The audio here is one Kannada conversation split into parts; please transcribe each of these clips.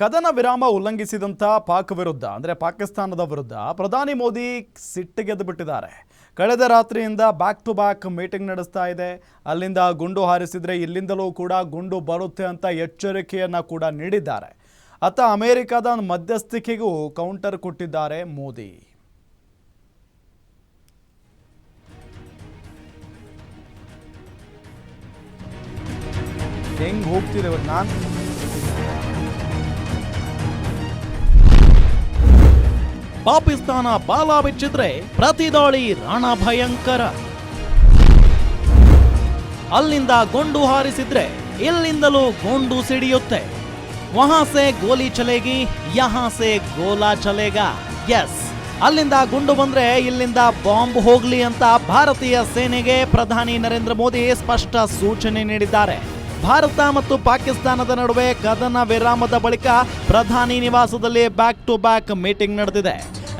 ಕದನ ವಿರಾಮ ಉಲ್ಲಂಘಿಸಿದಂಥ ಪಾಕ್ ವಿರುದ್ಧ, ಅಂದರೆ ಪಾಕಿಸ್ತಾನದ ವಿರುದ್ಧ ಪ್ರಧಾನಿ ಮೋದಿ ಸಿಟ್ಟಿಗೆದ್ದು ಬಿಟ್ಟಿದ್ದಾರೆ. ಕಳೆದ ರಾತ್ರಿಯಿಂದ ಬ್ಯಾಕ್ ಟು ಬ್ಯಾಕ್ ಮೀಟಿಂಗ್ ನಡೆಸ್ತಾ ಇದೆ. ಅಲ್ಲಿಂದ ಗುಂಡು ಹಾರಿಸಿದರೆ ಇಲ್ಲಿಂದಲೂ ಕೂಡ ಗುಂಡು ಬರುತ್ತೆ ಅಂತ ಎಚ್ಚರಿಕೆಯನ್ನು ಕೂಡ ನೀಡಿದ್ದಾರೆ. ಅತ್ತ ಅಮೆರಿಕದ ಮಧ್ಯಸ್ಥಿಕೆಗೂ ಕೌಂಟರ್ ಕೊಟ್ಟಿದ್ದಾರೆ ಮೋದಿ. ಹೆಂಗ್ ಹೋಗ್ತಿದೆ ನಾನು ಪಾಕಿಸ್ತಾನ ಬಾಲ ಬಿಚ್ಚಿದ್ರೆ ಪ್ರತಿದಾಳಿ ರಾಣ ಭಯಂಕರ. ಅಲ್ಲಿಂದ ಗುಂಡು ಹಾರಿಸಿದ್ರೆ ಇಲ್ಲಿಂದಲೂ ಗುಂಡು ಸಿಡಿಯುತ್ತೆ. ವಹಾಸೆ ಗೋಲಿ ಚಲೇಗಿ, ಯಹಾಸೆ ಗೋಲಾ ಚಲೇಗಾ. ಎಸ್ ಅಲ್ಲಿಂದ ಗುಂಡು ಬಂದ್ರೆ ಇಲ್ಲಿಂದ ಬಾಂಬ್ ಹೋಗ್ಲಿ ಅಂತ ಭಾರತೀಯ ಸೇನೆಗೆ ಪ್ರಧಾನಿ ನರೇಂದ್ರ ಮೋದಿ ಸ್ಪಷ್ಟ ಸೂಚನೆ ನೀಡಿದ್ದಾರೆ. ಭಾರತ ಮತ್ತು ಪಾಕಿಸ್ತಾನದ ನಡುವೆ ಕದನ ವಿರಾಮದ ಬಳಿಕ ಪ್ರಧಾನಿ ನಿವಾಸದಲ್ಲಿ ಬ್ಯಾಕ್ ಟು ಬ್ಯಾಕ್ ಮೀಟಿಂಗ್ ನಡೆದಿದೆ.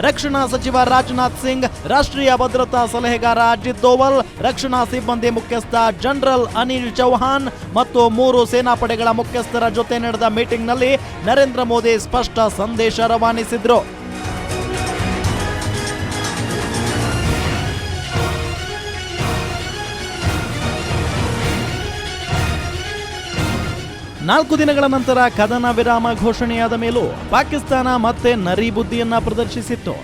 ರಕ್ಷಣಾ ಸಚಿವ ರಾಜನಾಥ್ ಸಿಂಗ್, ರಾಷ್ಟ್ರೀಯ ಭದ್ರತಾ ಸಲಹೆಗಾರ ಅಜಿತ್ ದೋವಲ್, ರಕ್ಷಣಾ ಸಿಬ್ಬಂದಿ ಮುಖ್ಯಸ್ಥ ಜನರಲ್ ಅನಿಲ್ ಚೌಹಾನ್ ಮತ್ತು ಮೂರು ಸೇನಾಪಡೆಗಳ ಮುಖ್ಯಸ್ಥರ ಜೊತೆ ನಡೆದ ಮೀಟಿಂಗ್ನಲ್ಲಿ ನರೇಂದ್ರ ಮೋದಿ ಸ್ಪಷ್ಟ ಸಂದೇಶ ರವಾನಿಸಿದ್ರು. ನಾಲ್ಕು ದಿನಗಳ ನಂತರ ಕದನ ವಿರಾಮ ಘೋಷಣೆಯಾದ ಮೇಲೂ ಪಾಕಿಸ್ತಾನ ಮತ್ತೆ ನರಿ ಬುದ್ಧಿಯನ್ನ ಪ್ರದರ್ಶಿಸಿತ್ತು.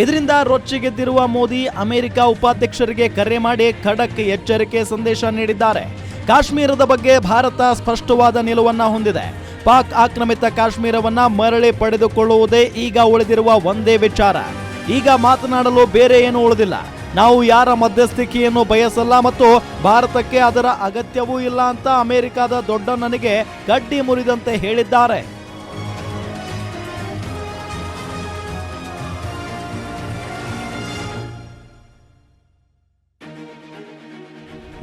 ಇದರಿಂದ ರೊಚ್ಚಿಗೆದ್ದಿರುವ ಮೋದಿ ಅಮೆರಿಕ ಉಪಾಧ್ಯಕ್ಷರಿಗೆ ಕರೆ ಮಾಡಿ ಖಡಕ್ ಎಚ್ಚರಿಕೆ ಸಂದೇಶ ನೀಡಿದ್ದಾರೆ. ಕಾಶ್ಮೀರದ ಬಗ್ಗೆ ಭಾರತ ಸ್ಪಷ್ಟವಾದ ನಿಲುವನ್ನ ಹೊಂದಿದೆ. ಪಾಕ್ ಆಕ್ರಮಿತ ಕಾಶ್ಮೀರವನ್ನ ಮರಳಿ ಪಡೆದುಕೊಳ್ಳುವುದೇ ಈಗ ಉಳಿದಿರುವ ಒಂದೇ ವಿಚಾರ. ಈಗ ಮಾತನಾಡಲು ಬೇರೆ ಏನೂ ಉಳಿದಿಲ್ಲ. ನಾವು ಯಾರ ಮಧ್ಯಸ್ಥಿಕೆಯನ್ನು ಬಯಸಲ್ಲ ಮತ್ತು ಭಾರತಕ್ಕೆ ಅದರ ಅಗತ್ಯವೂ ಇಲ್ಲ ಅಂತ ಅಮೆರಿಕದ ದೊಡ್ಡ ನನಗೆ ಗಡ್ಡಿ ಮುರಿದಂತೆ ಹೇಳಿದ್ದಾರೆ.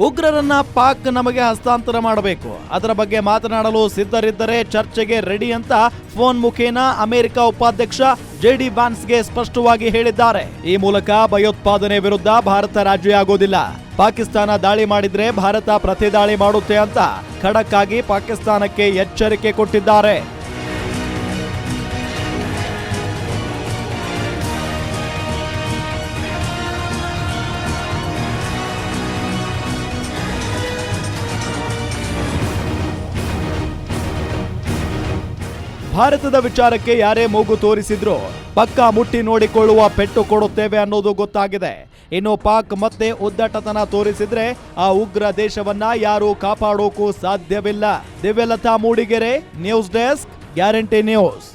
ಉಗ್ರರನ್ನ ಪಾಕ್ ನಮಗೆ ಹಸ್ತಾಂತರ ಮಾಡಬೇಕು. ಅದರ ಬಗ್ಗೆ ಮಾತನಾಡಲು ಸಿದ್ಧರಿದ್ದರೆ ಚರ್ಚೆಗೆ ರೆಡಿ ಅಂತ ಫೋನ್ ಮುಖೇನ ಅಮೆರಿಕ ಉಪಾಧ್ಯಕ್ಷ ಜೆ ಡಿ ವ್ಯಾನ್ಸ್ಗೆ ಸ್ಪಷ್ಟವಾಗಿ ಹೇಳಿದ್ದಾರೆ. ಈ ಮೂಲಕ ಭಯೋತ್ಪಾದನೆ ವಿರುದ್ಧ ಭಾರತ ರಾಜಿ ಆಗೋದಿಲ್ಲ ಪಾಕಿಸ್ತಾನ ದಾಳಿ ಮಾಡಿದ್ರೆ ಭಾರತ ಪ್ರತಿದಾಳಿ ಮಾಡುತ್ತೆ ಅಂತ ಖಡಕ್ಕಾಗಿ ಪಾಕಿಸ್ತಾನಕ್ಕೆ ಎಚ್ಚರಿಕೆ ಕೊಟ್ಟಿದ್ದಾರೆ. ಭಾರತದ ವಿಚಾರಕ್ಕೆ ಯಾರೇ ಮೂಗು ತೋರಿಸಿದ್ರು ಪಕ್ಕ ಮುಟ್ಟಿ ನೋಡಿಕೊಳ್ಳುವ ಪೆಟ್ಟು ಕೊಡುತ್ತೇವೆ ಅನ್ನೋದು ಗೊತ್ತಾಗಿದೆ. ಇನ್ನು ಪಾಕ್ ಮತ್ತೆ ಉದ್ದಟತನ ತೋರಿಸಿದ್ರೆ ಆ ಉಗ್ರ ದೇಶವನ್ನ ಯಾರು ಕಾಪಾಡೋಕು ಸಾಧ್ಯವಿಲ್ಲ. Divyalatha Mudigere, news desk, Guarantee News.